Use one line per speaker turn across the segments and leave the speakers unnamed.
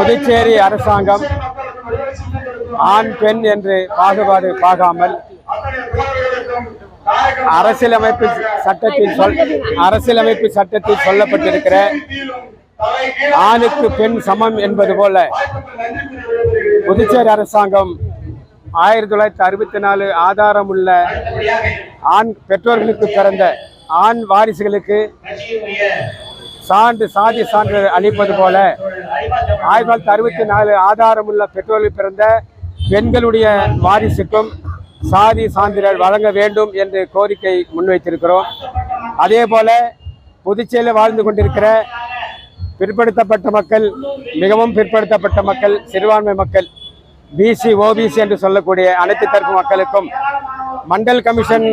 புதுச்சேரி அரசாங்கம் ஆண் பெண் என்று பாகுபாடு பார்க்காமல் அரசியலமைப்பு சட்டத்தில் சொல் அரசியலமைப்பு சட்டத்தில் சொல்லப்பட்டிருக்கிற ஆணுக்கு பெண் சமம் என்பது போல புதுச்சேரி அரசாங்கம் ஆயிரத்தி தொள்ளாயிரத்தி அறுபத்தி நாலு ஆதாரம் உள்ள ஆண் பெற்றோர்களுக்கு பிறந்த ஆண் வாரிசுகளுக்கு சான்று சாதி சான்று அளிப்பது போல ஆயிரத்தி தொள்ளாயிரத்தி அறுபத்தி நாலு ஆதாரமுள்ள பெற்றோர்கள் பிறந்த பெண்களுடைய வாரிசுக்கும் சாதி சான்றிதழ் வழங்க வேண்டும் என்று கோரிக்கை முன்வைத்திருக்கிறோம். அதே போல புதுச்சேரியில் வாழ்ந்து கொண்டிருக்கிற பிற்படுத்தப்பட்ட மக்கள் மிகவும் பிற்படுத்தப்பட்ட மக்கள் சிறுபான்மை மக்கள் பிசி ஓபிசி என்று சொல்லக்கூடிய அனைத்து தரப்பு மக்களுக்கும் மண்டல் கமிஷன்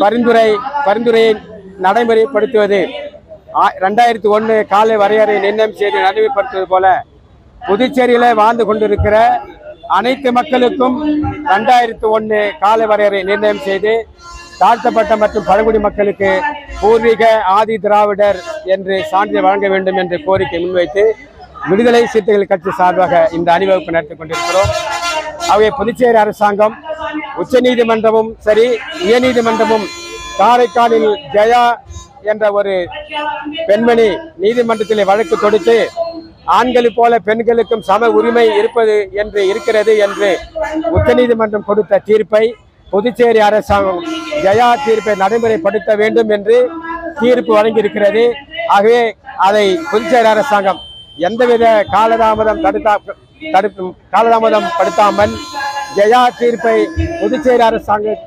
பரிந்துரை பரிந்துரையை நடைமுறைப்படுத்துவது ரெண்டாயிரத்தி ஒன்று காலை வரையறை நிர்ணயம் செய்து நடைமுறைப்படுத்துவது போல புதுச்சேரியில் வாழ்ந்து கொண்டிருக்கிற அனைத்து மக்களுக்கும் ரெண்டாயிரத்தி ஒன்று கால வரையறை நிர்ணயம் செய்து தாழ்த்தப்பட்ட மற்றும் பழங்குடி மக்களுக்கு பூர்வீக ஆதி திராவிடர் என்று சான்றிதழ் வழங்க வேண்டும் என்று கோரிக்கை முன்வைத்து விடுதலை சிறுத்தைகள் கட்சி சார்பாக இந்த அணிவகுப்பு நடத்தி கொண்டிருக்கிறோம். ஆகவே புதுச்சேரி அரசாங்கம் உச்சநீதிமன்றமும் சரி உயர்நீதிமன்றமும் காரைக்காலில் ஜெயா என்ற ஒரு பெண்மணி நீதிமன்றத்தில் வழக்கு தொடுத்து ஆண்களைப் போல பெண்களுக்கும் சம உரிமை இருப்பது என்று இருக்கிறது என்று உச்சநீதிமன்றம் கொடுத்த தீர்ப்பை புதுச்சேரி அரசாங்கம் ஜெயா தீர்ப்பை நடைமுறைப்படுத்த வேண்டும் என்று தீர்ப்பு வழங்கியிருக்கிறது. ஆகவே அதை புதுச்சேரி அரசாங்கம் எந்தவித காலதாமதம் தடுத்தா தடுப்பு காலதாமதம் படுத்தாமல் ஜெயா தீர்ப்பை புதுச்சேரி அரசாங்கம்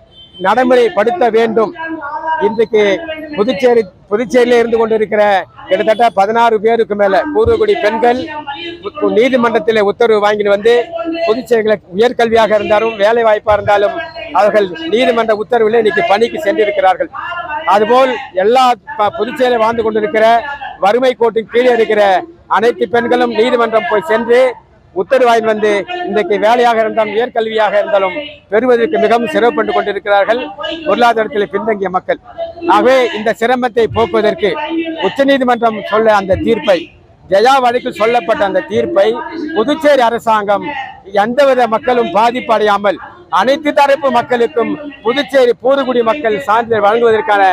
நடைமுறைப்படுத்த வேண்டும். இன்றைக்கு புதுச்சேரி புதுச்சேரியில இருந்து கொண்டிருக்கிற கிட்டத்தட்ட பதினாறு பேருக்கு மேல பூர்வகுடி பெண்கள் நீதிமன்றத்தில் உத்தரவு வாங்கிட்டு வந்து புதுச்சேரியில் உயர்கல்வியாக இருந்தாலும் வேலை வாய்ப்பா இருந்தாலும் அவர்கள் நீதிமன்ற உத்தரவில் இன்னைக்கு பணிக்கு சென்றிருக்கிறார்கள். அதுபோல் எல்லா புதுச்சேரியில் வாழ்ந்து கொண்டிருக்கிற வறுமை கோட்டின் கீழே இருக்கிற அனைத்து பெண்களும் நீதிமன்றம் போய் சென்று உத்தரவாயின் வந்து இன்றைக்கு வேலையாக இருந்தாலும் உயர்கல்வியாக இருந்தாலும் பெறுவதற்கு மிகவும் சிரமப்பட்டு கொண்டிருக்கிறார்கள் பொருளாதாரத்தில் பின்தங்கிய மக்கள். ஆகவே இந்த சிரமத்தை போக்குவதற்கு உச்சநீதிமன்றம் சொல்ல அந்த தீர்ப்பை ஜெயா வழக்கில் சொல்லப்பட்ட அந்த தீர்ப்பை புதுச்சேரி அரசாங்கம் எந்தவித மக்களும் பாதிப்படையாமல் அனைத்து தரப்பு மக்களுக்கும் புதுச்சேரி பூர்வகுடி மக்கள் சான்றிதழ் வழங்குவதற்கான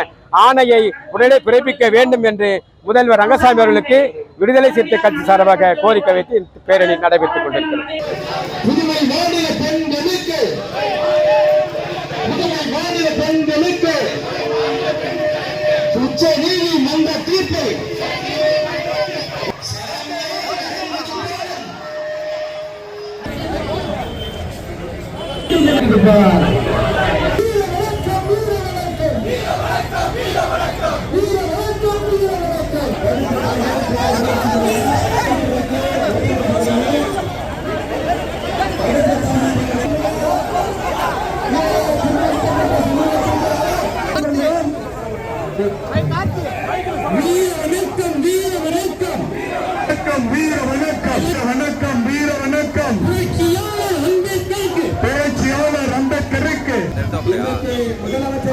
ஆணையை உடனே பிறப்பிக்க வேண்டும் என்று முதல்வர் ரங்கசாமி அவர்களுக்கு விடுதலை சிறுத்தை கட்சி சார்பாக கோரிக்கை வைத்து பேரணி நடைபெற்றுக் கொண்டிருக்கிறது.
புதுமை வணக்கம் வீர வணக்கம் வணக்கம் வீர வணக்கம் பேச்சியாளர் அம்பேத்கருக்கு. முதலமைச்சர்